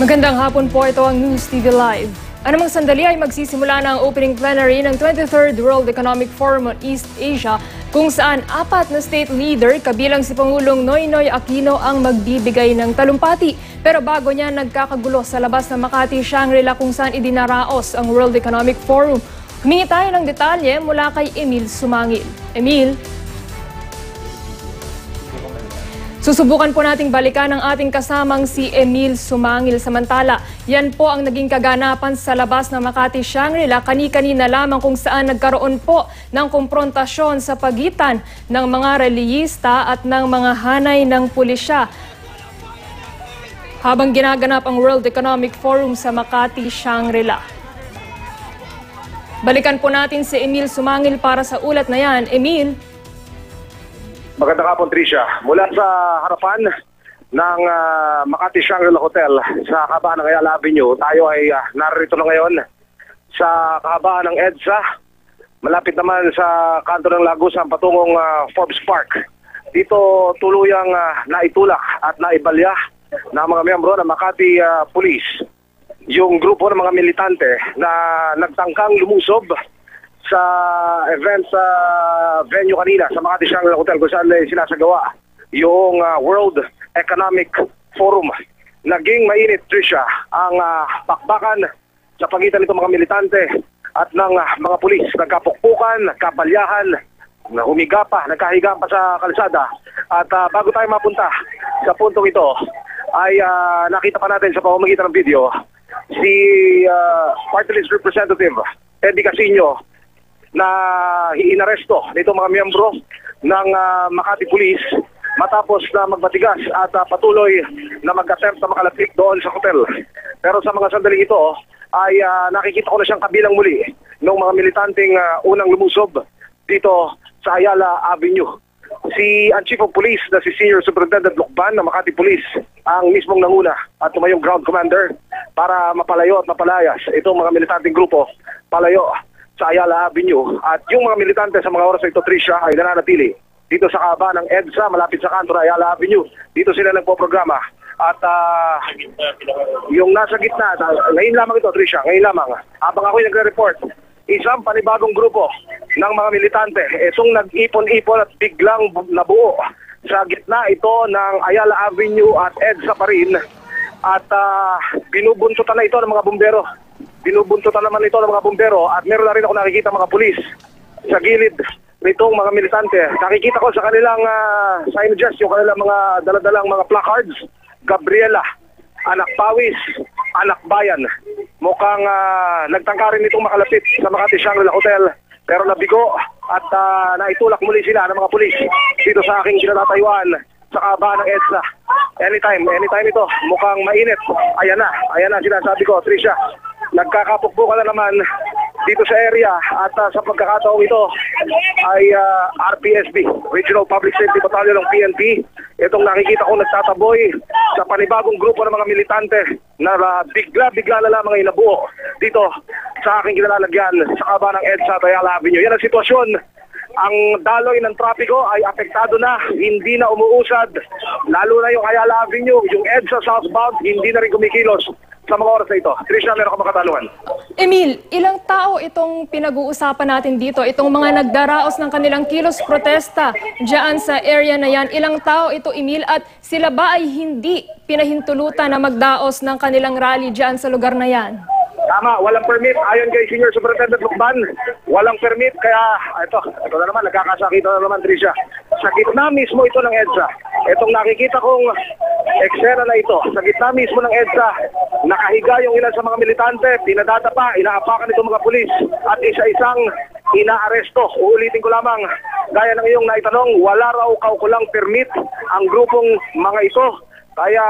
Magandang hapon po, ito ang News TV Live. Anumang sandali ay magsisimula na ang opening plenary ng 23rd World Economic Forum on East Asia kung saan apat na state leader kabilang si Pangulong Noynoy Aquino ang magbibigay ng talumpati. Pero bago niya nagkakagulo sa labas ng Makati, Shangri-La kung saan idinaraos ang World Economic Forum. Humingi tayo ng detalye mula kay Emil Sumangil. Emil, Susubukan po nating balikan ang ating kasamang si Emil Sumangil. Samantala, yan po ang naging kaganapan sa labas ng Makati Shangri-La. Kani-kanina lamang kung saan nagkaroon po ng komprontasyon sa pagitan ng mga reliyista at ng mga hanay ng pulisya. Habang ginaganap ang World Economic Forum sa Makati Shangri-La. Balikan po natin si Emil Sumangil para sa ulat na yan. Emil, Magandang hapon, Tricia. Mula sa harapan ng ah, Makati Shangri-La Hotel sa kahabaan ng Ayala Avenue, tayo ay ah, narito na ngayon sa kahabaan ng EDSA, malapit naman sa kanto ng Lagusan patungong ah, Forbes Park. Dito tuluyang ah, naitulak at naibalya ng mga miyembro ng Makati ah, Police yung grupo ng mga militante na nagtangkang lumusob sa event sa venue kanina sa Makati Shangri-La Hotel kung saan eh, sinasagawa yung ah, World Economic Forum. Naging mainit, Tricia, ang ah, bakbakan sa pagitan nitong mga militante at ng ah, mga pulis. Nagkapukpukan, nagkapalyahan, na humiga pa, nagkahiga pa sa kalsada. At ah, bago tayo mapunta sa puntong ito, ay ah, nakita pa natin sa pamamagitan ng video si uh, Party List Representative Eddie Casino na inaresto nito mga miyembro ng ah, Makati Police matapos na magbatigas at ah, patuloy na mag-attempt na makalapit doon sa hotel. Pero sa mga sandali ito ay ah, nakikita ko na siyang kabilang muli ng mga militanteng ah, unang lumusob dito sa Ayala Avenue. Si ang Chief of Police na si Senior Superintendent Lokban ng Makati Police ang mismong nanguna at tumayong ground commander para mapalayo at mapalayas itong mga militanteng grupo palayo sa Ayala Avenue. At yung mga militante sa mga oras na ito, Tricia, ay nananatili dito sa kaba ng EDSA, malapit sa kanto ng Ayala Avenue. Dito sila nagpo-programa. At ah, yung nasa gitna, ngayon lamang ito, Tricia, ngayon lamang, habang ako'y nagre-report, isang panibagong grupo ng mga militante, itong nag-ipon-ipon at biglang bu- nabuo sa gitna ito ng Ayala Avenue at EDSA pa rin. At ah, binubuntutan na ito ng mga bumbero binubuntutan naman ito ng mga bumbero at meron na rin ako nakikita mga pulis sa gilid nitong mga militante. Nakikita ko sa kanilang uh, signages, yung kanilang mga daladalang mga placards, Gabriela, Anak Pawis, Anak Bayan. Mukhang uh, nagtangka rin itong makalapit sa Makati Shangri-La Hotel pero nabigo at uh, naitulak muli sila ng mga pulis dito sa aking kinatatayuan sa kaba ng EDSA. Anytime, anytime ito, mukhang mainit. Ayan na, ayan na sinasabi ko, Tricia nagkakapukpo ka na naman dito sa area at uh, sa pagkakataong ito ay uh, RPSB, Regional Public Safety Battalion ng PNP. Itong nakikita ko nagtataboy sa panibagong grupo ng mga militante na uh, bigla-bigla na lamang ay nabuo dito sa aking kinalalagyan sa kaba ng EDSA at Ayala Avenue. Yan ang sitwasyon ang daloy ng trapiko ay apektado na, hindi na umuusad. Lalo na yung Ayala Avenue, yung EDSA southbound, hindi na rin kumikilos sa mga oras na ito. Trisha, meron ka makatanungan. Emil, ilang tao itong pinag-uusapan natin dito? Itong mga nagdaraos ng kanilang kilos protesta dyan sa area na yan. Ilang tao ito, Emil? At sila ba ay hindi pinahintulutan na magdaos ng kanilang rally dyan sa lugar na yan? Tama, walang permit. Ayon kay Senior Superintendent Lukban, walang permit. Kaya, ito, ito na naman, nagkakasakita na naman, Trisha. Sa gitna mismo ito ng EDSA. Itong nakikita kong eksena na ito, sa gitna mismo ng EDSA, nakahiga yung ilan sa mga militante, pinadadapa, inaapakan itong mga pulis, at isa-isang inaaresto. Uulitin ko lamang, gaya ng iyong naitanong, wala raw kaukulang permit ang grupong mga ito. Kaya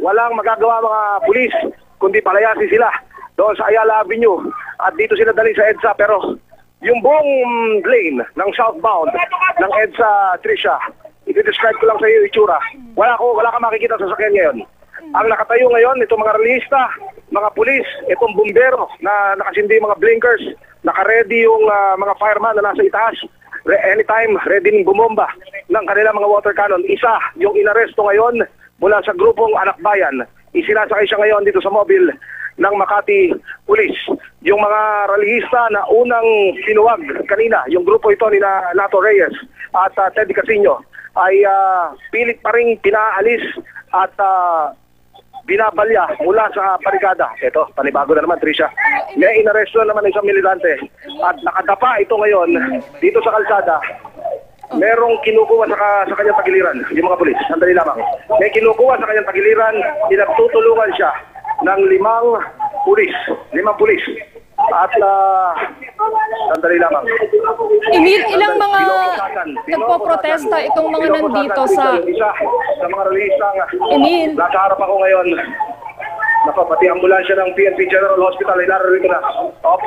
walang magagawa mga pulis, kundi palayasin sila doon sa Ayala Avenue. At dito sila dali sa EDSA, pero yung buong lane ng southbound ng EDSA Trisha, i-describe ko lang sa iyo itsura. Wala ko, wala ka makikita sa sakyan ngayon. Ang nakatayo ngayon, itong mga realista, mga pulis, itong bumbero na nakasindi yung mga blinkers, naka-ready yung ah, mga fireman na nasa itaas, Re- anytime ready ning bumomba ng kanilang mga water cannon. Isa, yung inaresto ngayon mula sa grupong Anak Bayan, isinasakay siya ngayon dito sa mobile ng Makati Police. Yung mga ralihista na unang sinuwag kanina, yung grupo ito ni na Nato Reyes at uh, Teddy Casino ay uh, pilit pa rin pinaalis at uh, binabalya mula sa parigada. Ito, panibago na naman, Trisha. May inaresto na naman isang militante at nakadapa ito ngayon dito sa kalsada. Merong kinukuha sa, sa kanyang tagiliran, yung mga pulis. Sandali lamang. May kinukuha sa kanyang tagiliran, pinagtutulungan siya ng limang pulis. Limang pulis. At uh, sandali lamang. Emil, ilang mga nagpo-protesta itong mga nandito sa... Isa sa mga relistang Emil. nasa harap ako ngayon. Nako, pati ambulansya ng PNP General Hospital ay narito na. Op.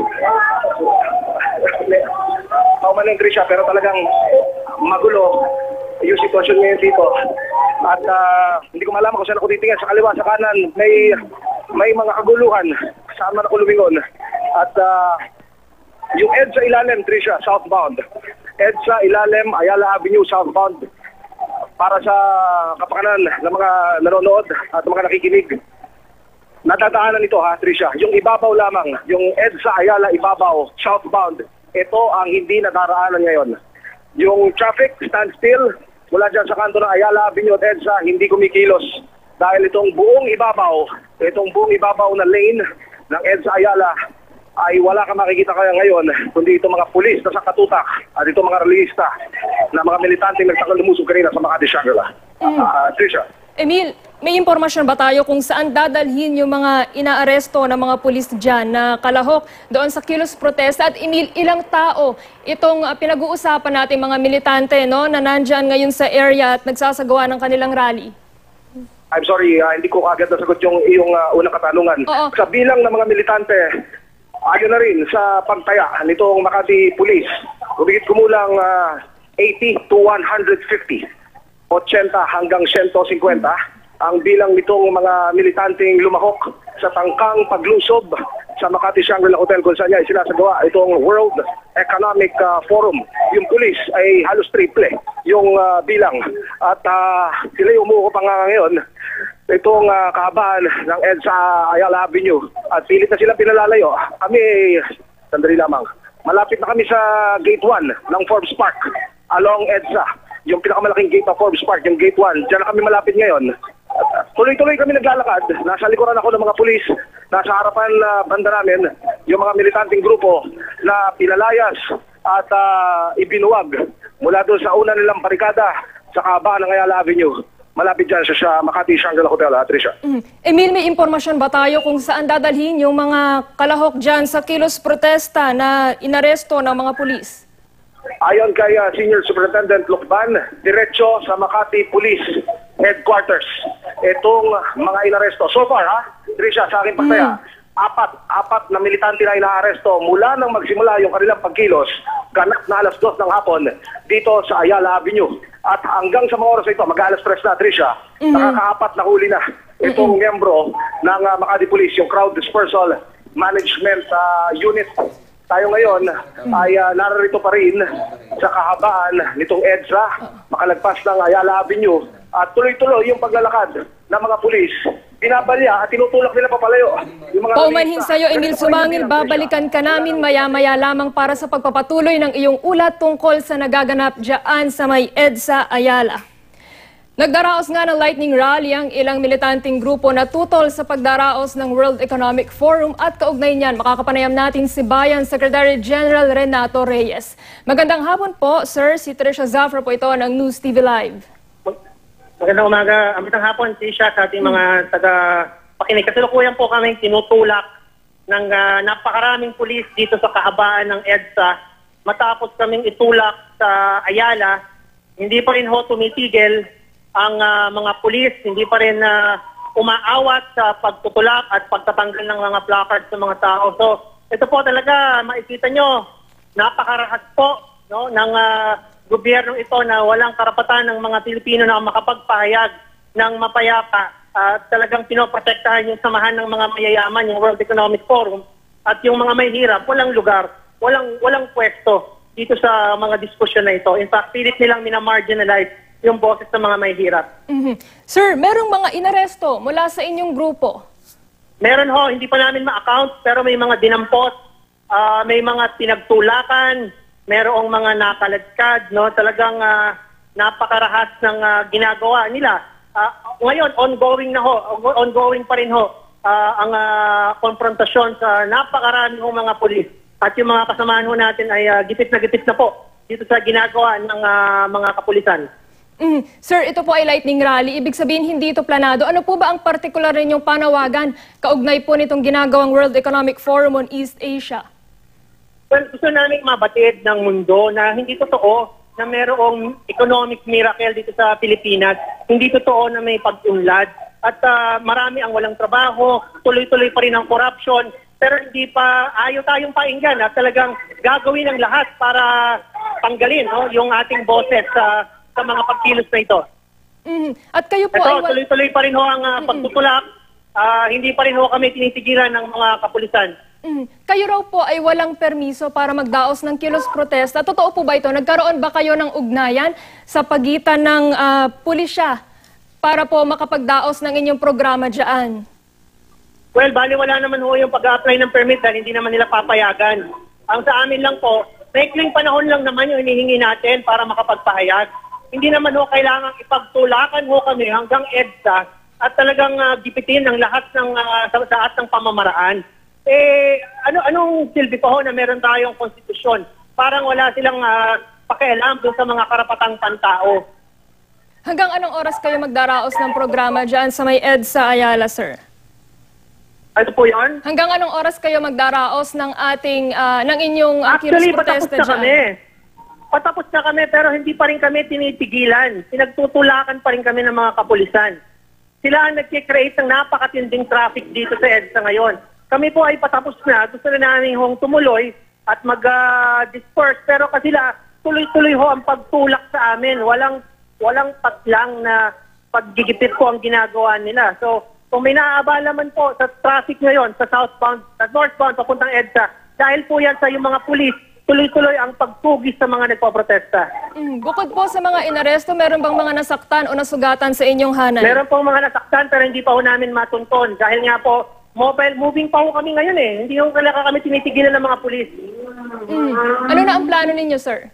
Paumaling siya pero talagang magulo yung sitwasyon ngayon dito. At ah, hindi ko malaman kung saan ako titingin. Sa kaliwa, sa kanan, may may mga kaguluhan. Saan man ako lumingon. At ah, yung EDSA ilalim, Trisha, southbound. EDSA ilalim, Ayala Avenue, southbound. Para sa kapakanan ng mga nanonood at mga nakikinig. Nadadaanan ito ha, Trisha. Yung ibabaw lamang, yung EDSA Ayala ibabaw, southbound, ito ang hindi nadaraanan ngayon. Yung traffic standstill mula dyan sa kanto ng Ayala Avenue at EDSA, hindi kumikilos. Dahil itong buong ibabaw, itong buong ibabaw na lane ng EDSA Ayala ay wala ka makikita kaya ngayon, kundi itong mga pulis na sa katutak at itong mga realista na mga militante nagtakal lumusog kanina sa Makati Shangri-La. Ah, Trisha. Emil, may impormasyon ba tayo kung saan dadalhin yung mga inaaresto ng mga pulis dyan na kalahok doon sa kilos protesta? At Emil, ilang tao itong ah, pinag-uusapan natin mga militante no, na nandyan ngayon sa area at nagsasagawa ng kanilang rally? I'm sorry, ah, hindi ko agad nasagot yung iyong ah, unang katanungan. Oo. Sa bilang ng mga militante, ayon na rin sa pagtaya nitong Makati Police, kumigit kumulang ah, 80 to 150, 80 hanggang 150 ang bilang nitong mga militanteng lumahok sa tangkang paglusob sa Makati Shangri-La Hotel kung saan niya isinasagawa itong World Economic ah, Forum. Yung pulis ay halos triple yung ah, bilang. At uh, sila yung umuho pa nga ngayon itong uh, kahabaan ng EDSA Ayala Avenue at pilit na sila pinalalayo. Kami, sandali lamang, malapit na kami sa Gate 1 ng Forbes Park along EDSA. Yung pinakamalaking gate ng Forbes Park, yung Gate 1. Diyan na kami malapit ngayon. Uh, Tuloy-tuloy kami naglalakad. Nasa likuran ako ng mga pulis. Nasa harapan na banda namin, yung mga militanteng grupo na pinalayas at uh, ibinuwag mula doon sa una nilang barikada sa kahabaan ng Ayala Avenue. Malapit dyan sa Makati Shangri-La Hotel, ha, Tricia. Mm. Emil, may impormasyon ba tayo kung saan dadalhin yung mga kalahok dyan sa kilos protesta na inaresto ng mga pulis? Ayon kay uh, Senior Superintendent Lukban, diretso sa Makati Police Headquarters. Itong mga inaresto. So far, ha, Tricia, sa aking pagtaya, apat, apat na militante na inaaresto mula nang magsimula yung kanilang pagkilos, ganap na alas dos ng hapon dito sa Ayala Avenue. At hanggang sa mga oras na ito, mag-alas tres na, Tricia, nakakaapat na huli na itong miyembro ng uh, Makati Police, yung Crowd Dispersal Management uh, Unit. Tayo ngayon ay uh, narito pa rin sa kahabaan nitong EDSA, makalagpas ng Ayala Avenue. At tuloy-tuloy yung paglalakad ng mga pulis. Binabalya at tinutulak nila papalayo. Yung mga Paumanhin sa iyo, Emil Sumangil, babalikan ka namin maya-maya lamang para sa pagpapatuloy ng iyong ulat tungkol sa nagaganap dyan sa may EDSA Ayala. Nagdaraos nga ng lightning rally ang ilang militanteng grupo na tutol sa pagdaraos ng World Economic Forum at kaugnay niyan makakapanayam natin si Bayan Secretary General Renato Reyes. Magandang hapon po, sir. Si Tricia Zafra po ito ng News TV Live. Magandang umaga, magandang hapon, Tisha, sa ating mga taga-pakinig. Kasalukuyan po kami tinutulak ng ah, napakaraming pulis dito sa kahabaan ng EDSA. Matapos kaming itulak sa Ayala, hindi pa rin ho tumitigil ang ah, mga pulis, hindi pa rin ah, umaawat sa pagtutulak at pagtatanggal ng mga placards sa mga tao. So, ito po talaga, makikita nyo, napakarahat po no, ng ah, gobyerno ito na walang karapatan ng mga Pilipino na makapagpahayag ng mapayapa at talagang pinoprotektahan yung samahan ng mga mayayaman, yung World Economic Forum at yung mga may hirap, walang lugar, walang walang pwesto dito sa mga diskusyon na ito. In fact, pilit nilang minamarginalize yung boses ng mga may hirap. Mhm. Sir, merong mga inaresto mula sa inyong grupo. Meron ho, hindi pa namin ma-account, pero may mga dinampot, ah, may mga pinagtulakan, merong mga nakaladkad, no? Talagang ah, napakarahas ng ah, ginagawa nila. Ah, ngayon, ongoing na ho, ongoing pa rin ho ah, ang ah, konfrontasyon sa napakarami hong mga pulis. At yung mga kasamahan ho natin ay ah, gipit na gipit na po dito sa ginagawa ng ah, mga kapulisan. Mhm. Sir, ito po ay lightning rally. Ibig sabihin, hindi ito planado. Ano po ba ang partikular ninyong panawagan kaugnay po nitong ginagawang World Economic Forum on East Asia? Gusto namin mabatid ng mundo na hindi totoo na mayroong economic miracle dito sa Pilipinas. Hindi totoo na may pag-unlad. At ah, marami ang walang trabaho, tuloy-tuloy pa rin ang corruption. Pero hindi pa, ayaw tayong painggan at talagang gagawin ang lahat para tanggalin no, yung ating boses sa, sa mga pagkilos na ito. Mhm. At kayo po ay... Ito, wal- tuloy-tuloy pa rin ho ang ah, pagtutulak. Ah, hindi pa rin ho kami tinitigilan ng mga kapulisan. Mhm. Kayo raw po ay walang permiso para magdaos ng kilos protesta. Totoo po ba ito? Nagkaroon ba kayo ng ugnayan sa pagitan ng ah, pulisya para po makapagdaos ng inyong programa dyan? Well, bali wala naman ho yung pag-apply ng permit dahil hindi naman nila papayagan. Ang sa amin lang po, maikling panahon lang naman yung hinihingi natin para makapagpahayag. Hindi naman ho kailangan ipagtulakan ho kami hanggang EDSA at talagang ah, gipitin ang lahat ng ah, sa, sa ng pamamaraan. Eh, ano anong silbi pa ho na meron tayong konstitusyon? Parang wala silang ah, pakialam dun sa mga karapatang pantao. Hanggang anong oras kayo magdaraos ng programa dyan sa may EDSA Ayala, sir? Ano po yon? Hanggang anong oras kayo magdaraos ng ating, ah, ng inyong uh, Actually, patapos na dyan? kami. Patapos na kami pero hindi pa rin kami tinitigilan. Pinagtutulakan pa rin kami ng mga kapulisan. Sila ang nagkikreate ng napakatinding traffic dito sa EDSA ngayon. Kami po ay patapos na. Gusto na namin hong tumuloy at mag-disperse. pero kasi sila, tuloy-tuloy ho ang pagtulak sa amin. Walang, walang patlang na paggigipit po ang ginagawa nila. So, kung may naaabala man po sa traffic ngayon, sa southbound, sa northbound, papuntang EDSA, dahil po yan sa yung mga pulis, tuloy-tuloy ang pagtugis sa mga nagpoprotesta. Mm, bukod po sa mga inaresto, meron bang mga nasaktan o nasugatan sa inyong hanay? Meron pong mga nasaktan pero hindi pa ho namin matunton. Dahil nga po, mobile moving pa ho kami ngayon eh. Hindi ho talaga kami tinitigilan ng mga pulis. Mm. Ano na ang plano ninyo, sir?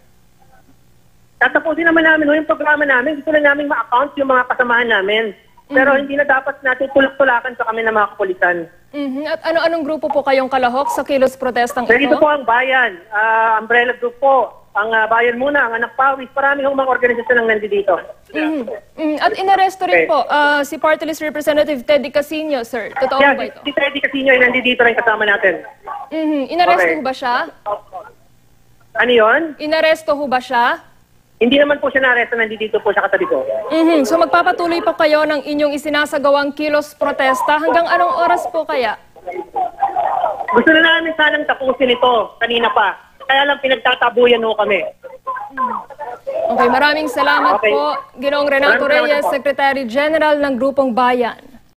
Tatapusin naman namin ho yung programa namin. Gusto na namin ma-account yung mga kasamahan namin. Pero hindi na dapat natin tulak-tulakan sa kami ng mga kapulisan. Mhm. At ano-anong grupo po kayong kalahok sa kilos protestang Pero ito? po ang bayan, ah, umbrella group po, ang ah, bayan muna, ang anak pawis, marami hong mga organisasyon ang nandito. Mhm. Mm, At inaresto rin Okay. po ah, si Party List Representative Teddy Casino, sir. Totoo Kaya ba ito? si Teddy Casino ay nandito rin kasama natin. Mhm. Inaresto Okay. ba siya? Ano yon? Inaresto ho ba siya? Hindi naman po siya na-arresto, nandito po siya katabi ko. Mhm. So magpapatuloy po kayo ng inyong isinasagawang kilos protesta hanggang anong oras po kaya? Gusto na namin sanang tapusin ito kanina pa. Kaya lang pinagtatabuyan ho kami. Okay, maraming salamat Okay. po, Ginoong Renato Maraming salamat Reyes, po. Secretary General ng Grupong Bayan.